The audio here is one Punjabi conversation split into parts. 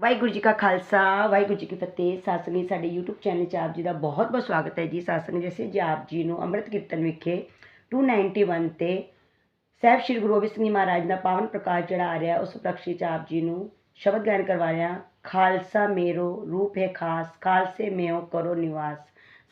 ਵਾਹਿਗੁਰੂ ਜੀ ਕਾ ਖਾਲਸਾ, ਵਾਹਿਗੁਰੂ ਜੀ ਕੀ ਫਤਿਹ। ਸਾਸਨੀ ਸਾਡੇ YouTube ਚੈਨਲ 'ਚ ਆਪ ਜੀ ਦਾ ਬਹੁਤ ਬਹੁਤ ਸਵਾਗਤ ਹੈ ਜੀ। ਸਾਸਨੀ ਜੈਸੇ ਜੀ ਆਪ ਜੀ ਨੂੰ ਅੰਮ੍ਰਿਤ ਕੀਰਤਨ ਵਿਖੇ 291 ਤੇ ਸਾਹਿਬ ਸ੍ਰੀ ਗੁਰੂ ਗੋਬਿੰਦ ਸਿੰਘ ਮਹਾਰਾਜ ਦਾ ਪਾਵਨ ਪ੍ਰਕਾਸ਼ ਜਿਹੜਾ ਆ ਰਿਹਾ, ਉਸ ਪ੍ਰਕਸ਼ੀ 'ਚ ਆਪ ਜੀ ਨੂੰ ਸ਼ਬਦ ਗਾਇਨ ਕਰਵਾ ਰਿਹਾ। ਖਾਲਸਾ ਮੇਰੋ ਰੂਪ ਹੈ ਖਾਸ, ਖਾਲਸੇ ਮੇਓ ਕਰੋ ਨਿਵਾਸ।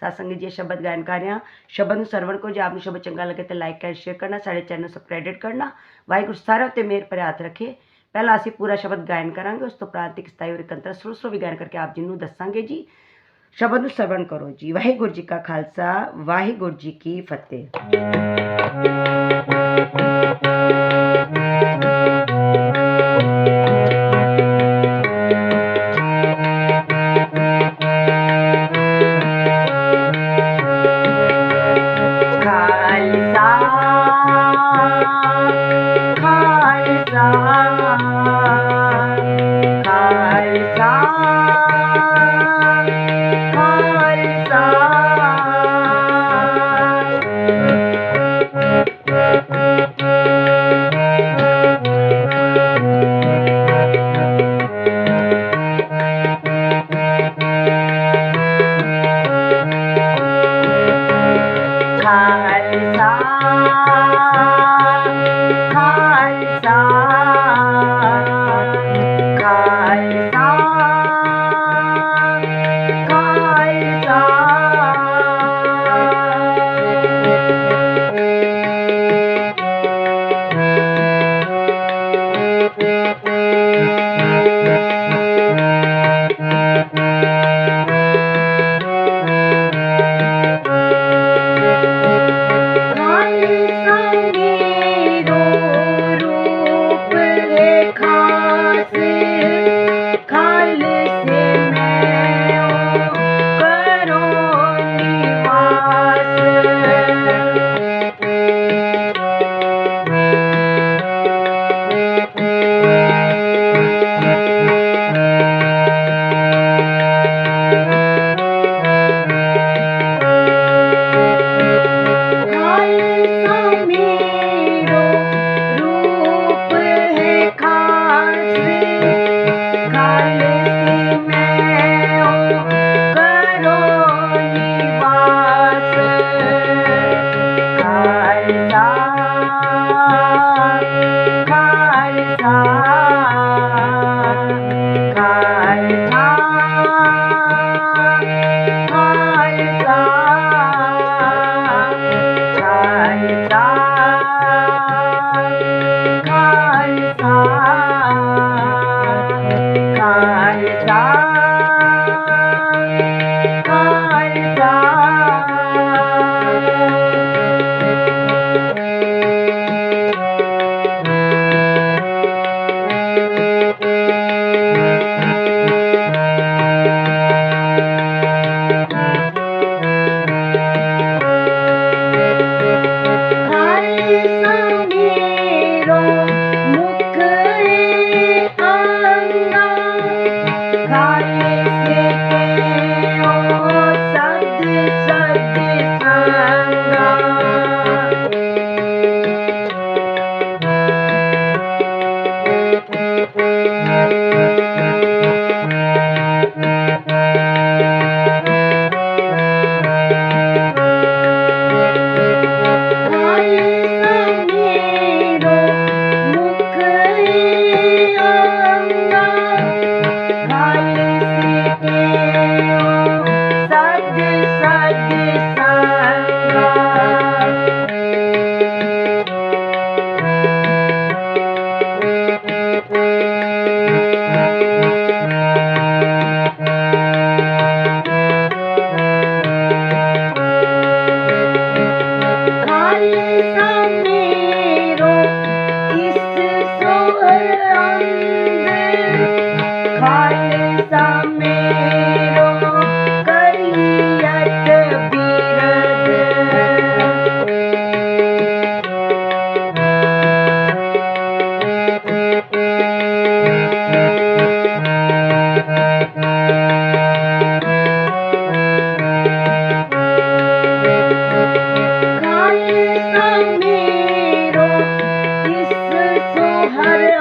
ਸਾਸੰਗੀ ਜੀ ਸ਼ਬਦ ਗਾਇਨ ਕਰ ਰਿਹਾ ਸ਼ਬਦ ਨੂੰ ਸਰਵਣ ਕੋ ਜੇ ਆਪ ਨੂੰ ਸ਼ਬਦ ਚੰਗਾ ਲੱਗੇ ਤੇ ਲਾਈਕ ਐਂਡ ਸ਼ੇਅਰ ਕਰਨਾ, ਸਾਡੇ ਚੈਨਲ ਨੂੰ ਸਬਸਕ੍ਰਾਈਬ ਕਰਨਾ। ਵਾਹਿਗੁਰੂ ਸਾਰਿਆਂ ਉੱਤੇ ਮਿਹਰ ਭਰੇ ਹੱਥ ਰੱਖੇ। ਪਹਿਲਾਂ ਅਸੀਂ ਪੂਰਾ ਸ਼ਬਦ ਗਾਇਨ ਕਰਾਂਗੇ, ਉਸ ਤੋਂ ਉਪਰੰਤ ਇੱਕ ਸਤਾਈ ਔਰ ਇਕੰਤਰ ਸੁਰ ਵੀ ਗਾਇਨ ਕਰਕੇ ਆਪ ਜੀ ਨੂੰ ਦੱਸਾਂਗੇ ਜੀ। ਸ਼ਬਦ ਨੂੰ ਸਰਵਣ ਕਰੋ ਜੀ। ਵਾਹਿਗੁਰੂ ਜੀ ਕਾ ਖਾਲਸਾ, ਵਾਹਿਗੁਰੂ ਜੀ ਕੀ ਫਤਿਹ।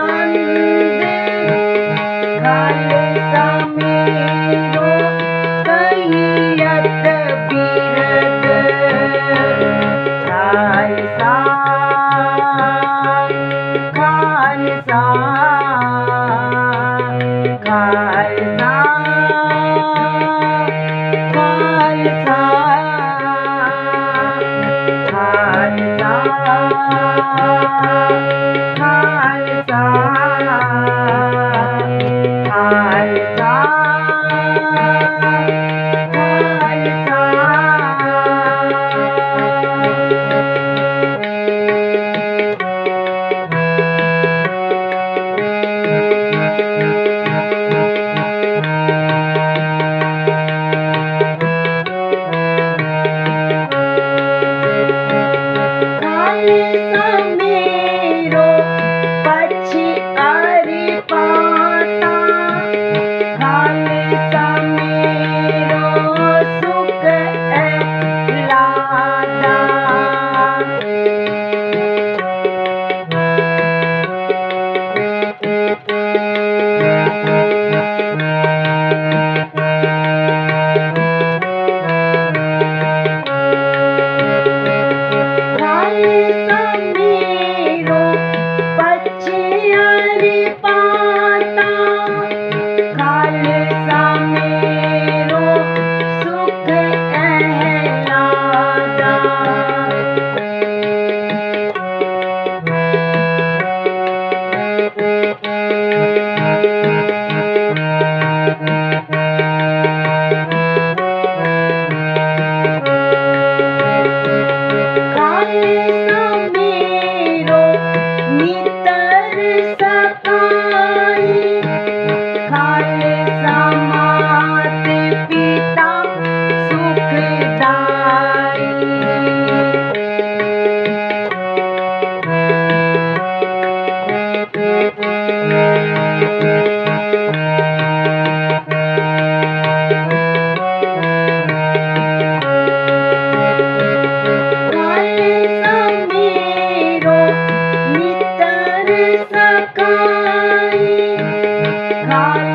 on the bed, Bye.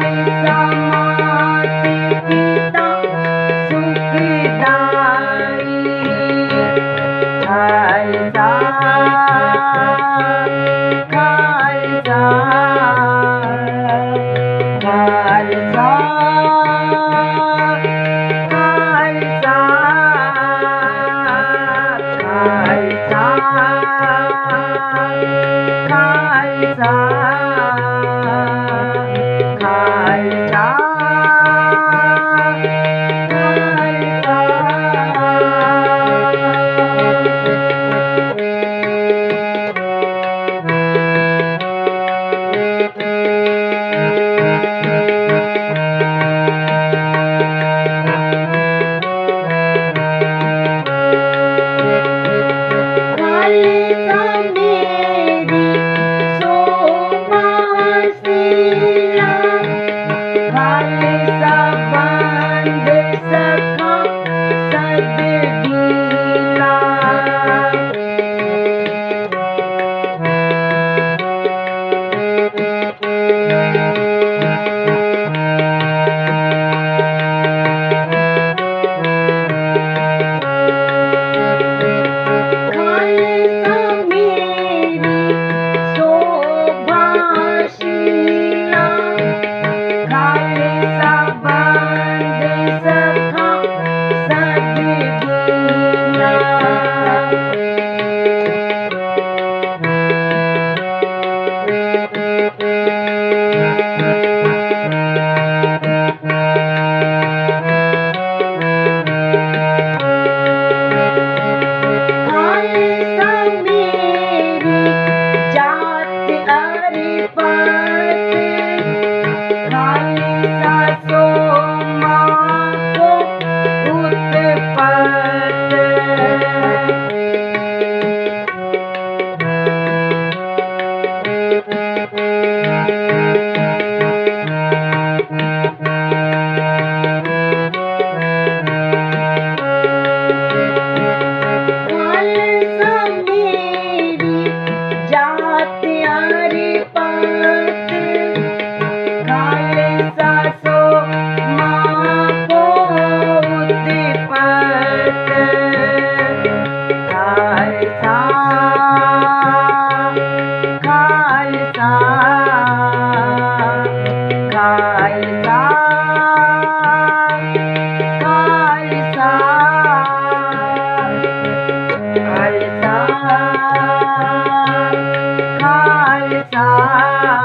khai sáng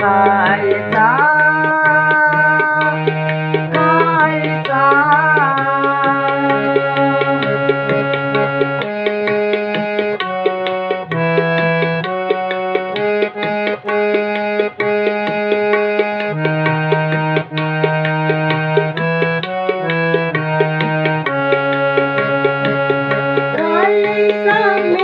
khai sáng khai sáng Sunday.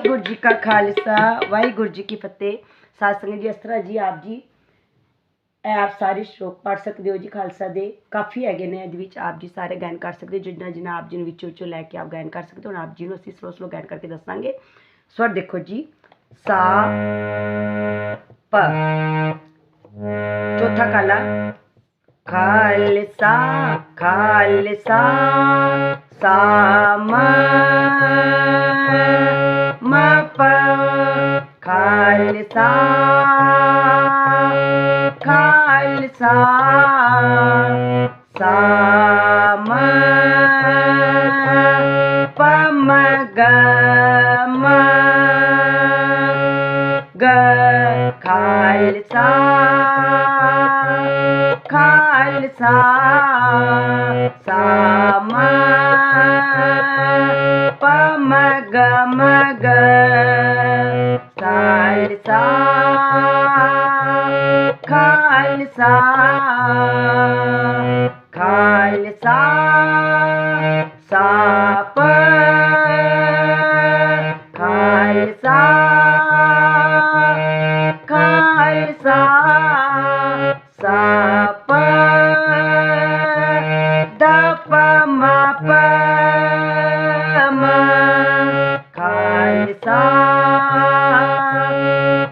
Waheguru ji ਕਾ ਖਾਲਸਾ, ਵਾਹਿਗੁਰੂ ਜੀ ਕੀ ਫਤਿਹ। ਸਾਧ ਜੀ, ਇਸ ਤਰ੍ਹਾਂ ਜੀ ਆਪ ਜੀ, ਇਹ ਆਪ ਸਾਰੇ ਸ਼ਲੋਕ ਪੜ ਸਕਦੇ ਹੋ ਜੀ ਖਾਲਸਾ ਦੇ। ਕਾਫੀ ਹੈਗੇ ਨੇ ਇਹਦੇ ਵਿੱਚ ਆਪ ਜੀ ਸਾਰੇ ਗਾਇਨ ਕਰ ਸਕਦੇ ਹੋ ਜਿੰਨਾ ਜਿੰਨਾ ਆਪ ਜੀ ਨੂੰ ਵਿੱਚੋਂ ਵਿੱਚੋਂ ਲੈ ਕੇ ਆਪ ਗਾਇਨ ਕਰ ਸਕਦੇ ਹੋ, ਹੁਣ ਆਪ ਜੀ ਨੂੰ ਅਸੀਂ ਸਲੋ ਸਲੋ ਗਾਇਨ ਕਰਕੇ ਦੱਸਾਂਗੇ। ਸਵਰ ਦੇਖੋ ਜੀ, ਸਾ, ਪ। ਚੌਥਾ ਕਾਲਾ, ਖਾਲਸਾ ਖਾਲਸਾ, ਸਾਮ। म प खालसा खालसा सा म ग म ग खालसा खालसा सामा पमग मग सालसा Khalsa Khalsa shop Khalsa Khalsa Sapa, pa da ma kalsa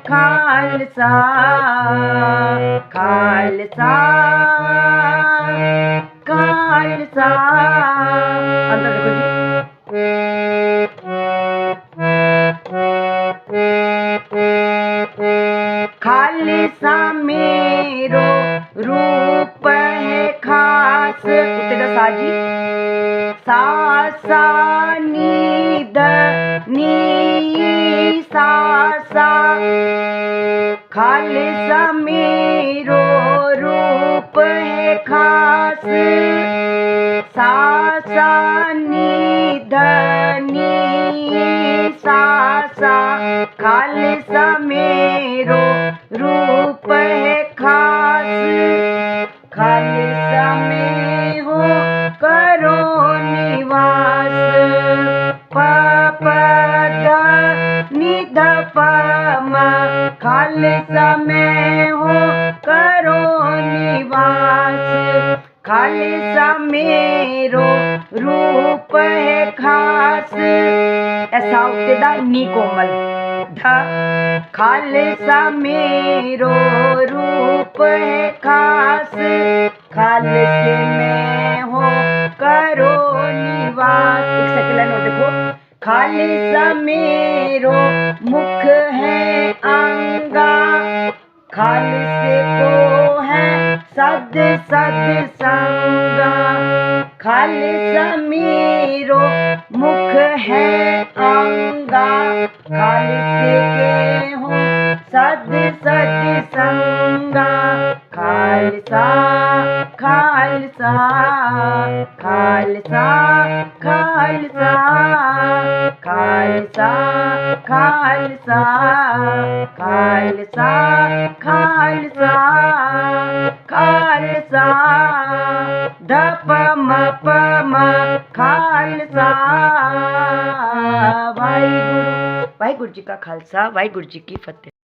kalsa kalsa सा मेरो रूप है खास उत्ते दा सा जी सा सा नी द नी सा सा खालसा मेरो रूप है खास सा सा नी द नी सा सा खालसा मेरो रूप नी कोमल। ढा खालसा मेरो रूप है खास। खालसे में हो करो निवास। एक सेकंड और देखो। खालसा मेरो मुख है अंगा। खालसे को है सद सद संगा। ਖਾਲਸਾ ਮੀਰੋ ਮੁਖ ਹੈ ਅੰਗਾ ਖਾਲਸੇ ਕੇ ਹੋ ਸਦ ਸਦ ਸੰਗਾ ਖਾਲਸਾ ਖਾਲਸਾ ਖਾਲਸਾ ਖਾਲਸਾ ਖਾਲਸਾ ਖਾਲਸਾ ਖਾਲਸਾ ਖਾਲਸਾ ਖਾਲਸਾ ਮ ਖਾਲਸਾ ਵਾਹਿਗੁਰੂ ਵਾਹਿਗੁਰੂ ਜੀ ਕਾ ਖਾਲਸਾ ਵਾਹਿਗੁਰੂ ਜੀ ਕੀ ਫਤਿਹ